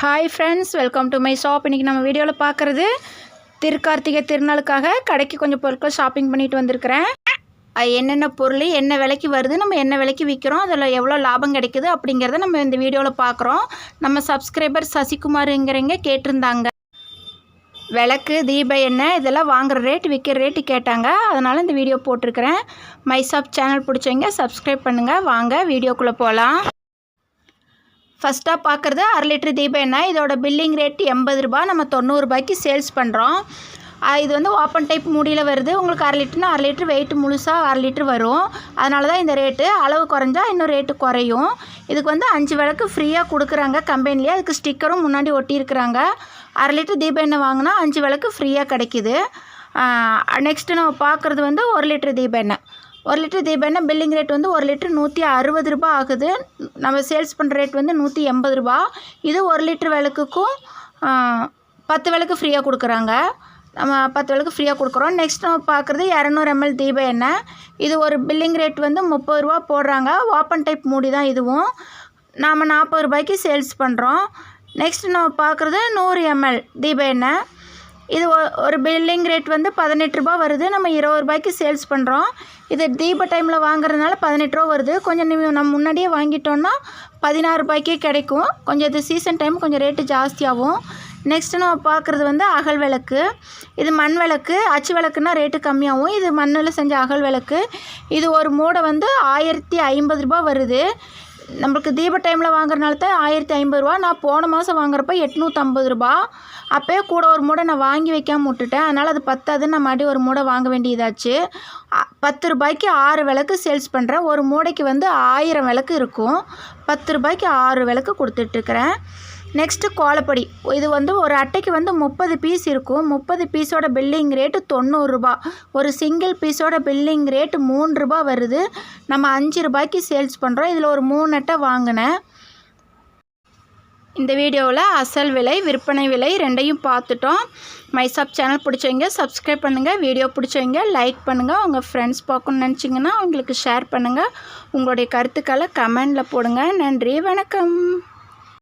Hi friends welcome to my shop இன்றைக்கி நம்ம வீடியோவில் பார்க்குறது திருக்கார்த்திகை திருநாளுக்காக கடைக்கு கொஞ்சம் பொருட்கள் ஷாப்பிங் பண்ணிட்டு வந்திருக்கிறேன். என்னென்ன பொருள் என்ன விலைக்கு வருது நம்ம என்ன விலைக்கு விற்கிறோம் அதில் எவ்வளோ லாபம் கிடைக்குது அப்படிங்கிறத நம்ம இந்த வீடியோவில் பார்க்குறோம். நம்ம சப்ஸ்கிரைபர் சசிகுமாருங்கிறவங்க கேட்டிருந்தாங்க. விளக்கு தீப எண்ணெய் இதெல்லாம் வாங்குகிற ரேட் விற்கிற ரேட்டு கேட்டாங்க. அதனால் இந்த வீடியோ போட்டிருக்கிறேன். மைசாப் சேனல் பிடிச்சவங்க சப்ஸ்கிரைப் பண்ணுங்கள் வாங்க வீடியோக்குள்ளே போகலாம் ஃபஸ்ட்டாக பார்க்குறது அரை லிட்டர் தீப எண்ணெய். இதோட பில்லிங் ரேட் எண்பது ரூபாய். நம்ம தொண்ணூறுபாய்க்கு சேல்ஸ் பண்ணுறோம் இது வந்து ஓப்பன் டைப் மூடியில் வருது. உங்களுக்கு அரை லிட்டர்னா அரை லிட்டர் வெயிட் முழுசாக அரை லிட்டர் வரும். அதனால தான் இந்த ரேட்டு அளவு குறைஞ்சா இன்னும் ரேட்டு குறையும். இதுக்கு வந்து அஞ்சு விளக்கு ஃப்ரீயாக கொடுக்குறாங்க கம்பெனிலேயே அதுக்கு ஸ்டிக்கரும் முன்னாடி ஒட்டியிருக்கிறாங்க. அரை லிட்டர் தீப எண்ணெய் வாங்கினா அஞ்சு விளக்கு ஃப்ரீயாக கிடைக்கிது. நெக்ஸ்ட்டு நம்ம பார்க்குறது வந்து ஒரு லிட்டர் தீப எண்ணெய். ஒரு லிட்டர் தீப பில்லிங் ரேட் வந்து ஒரு லிட்டர் நூற்றி அறுபது ரூபாய் ஆகுது. நம்ம சேல்ஸ் பண்ணுற ரேட் வந்து நூற்றி எண்பது ரூபா இது ஒரு லிட்டர் விளக்குக்கும் பத்து விளக்கு ஃப்ரீயாக கொடுக்குறாங்க. நம்ம பத்து விளக்கு ஃப்ரீயாக கொடுக்குறோம். நெக்ஸ்ட் நம்ம பார்க்குறது இரநூறு எம்எல் தீப எண்ணெய் இது ஒரு பில்லிங் ரேட் வந்து முப்பது ரூபா போடுறாங்க. ஓப்பன் டைப் மூடி தான் இதுவும். நாம் நாற்பது ரூபாய்க்கு சேல்ஸ் பண்ணுறோம் நெக்ஸ்ட் நம்ம பார்க்குறது நூறு எம்எல் தீப எண்ணெய் இது ஒ- ஒரு பில்லிங் ரேட் வந்து பதினெட்டு ரூபா வருது. நம்ம இருபது ரூபாய்க்கு சேல்ஸ் பண்ணுறோம் இது தீப டைமில் வாங்குறதுனால பதினெட்டு ரூபா வருது. கொஞ்சம் நீ- நம்ம முன்னாடியே வாங்கிட்டோன்னா பதினாறு ரூபாய்க்கே கிடைக்கும். கொஞ்சம் இது சீசன் டைம் கொஞ்சம் ரேட்டு ஜாஸ்தியாகும். நெக்ஸ்ட்டு நம்ம பார்க்குறது வந்து அகல் விளக்கு. இது மண் விளக்கு. அச்சு விளக்குனா ரேட்டு கம்மியாகும். இது மண்ணில் செஞ்ச அகல் விளக்கு. இது ஒரு மூடை வந்து ஆயிரத்தி ஐம்பது ரூபா வருது. நம்மளுக்கு தீப டைமில் வாங்குறனால தான் ஆயிரத்தி ஐம்பது ரூபா. நான் போன மாதம் வாங்குறப்ப எட்நூற்றம்பது ரூபா. அப்போயே கூட ஒரு மூடை நான் வாங்கி வைக்காமல் விட்டுட்டேன். அதனால் அது பத்தாதுன்னு நான் மறுபடியும் ஒரு மூடை வாங்க வேண்டியதாச்சு. பத்து ரூபாய்க்கு ஆறு விளக்கு சேல்ஸ் பண்ணுறேன் ஒரு மூடைக்கு வந்து ஆயிரம் விளக்கு இருக்கும். பத்து ரூபாய்க்கு ஆறு விளக்கு கொடுத்துட்ருக்குறேன். நெக்ஸ்ட்டு கோலப்பொடி. இது வந்து ஒரு அட்டைக்கு வந்து முப்பது பீஸ் இருக்கும். முப்பது பீஸோட பில்லிங் ரேட்டு தொண்ணூறுரூபா ஒரு சிங்கிள் பீஸோட பில்லிங் ரேட்டு மூணு ரூபா வருது. நம்ம அஞ்சு ரூபாய்க்கு சேல்ஸ் பண்ணுறோம் இதில் ஒரு மூணு அட்டை வாங்கினேன். இந்த வீடியோவில் அசல் விலை விற்பனை விலை ரெண்டையும் பார்த்துட்டோம். மைசாப் சேனல் பிடிச்சவங்க சப்ஸ்கிரைப் பண்ணுங்கள் வீடியோ பிடிச்சவங்க லைக் பண்ணுங்கள் உங்கள் ஃப்ரெண்ட்ஸ் பார்க்கணுன்னு நினச்சிங்கன்னா அவங்களுக்கு ஷேர் பண்ணுங்கள் உங்களுடைய கருத்துக்களை கமெண்டில் போடுங்க. நன்றி வணக்கம்.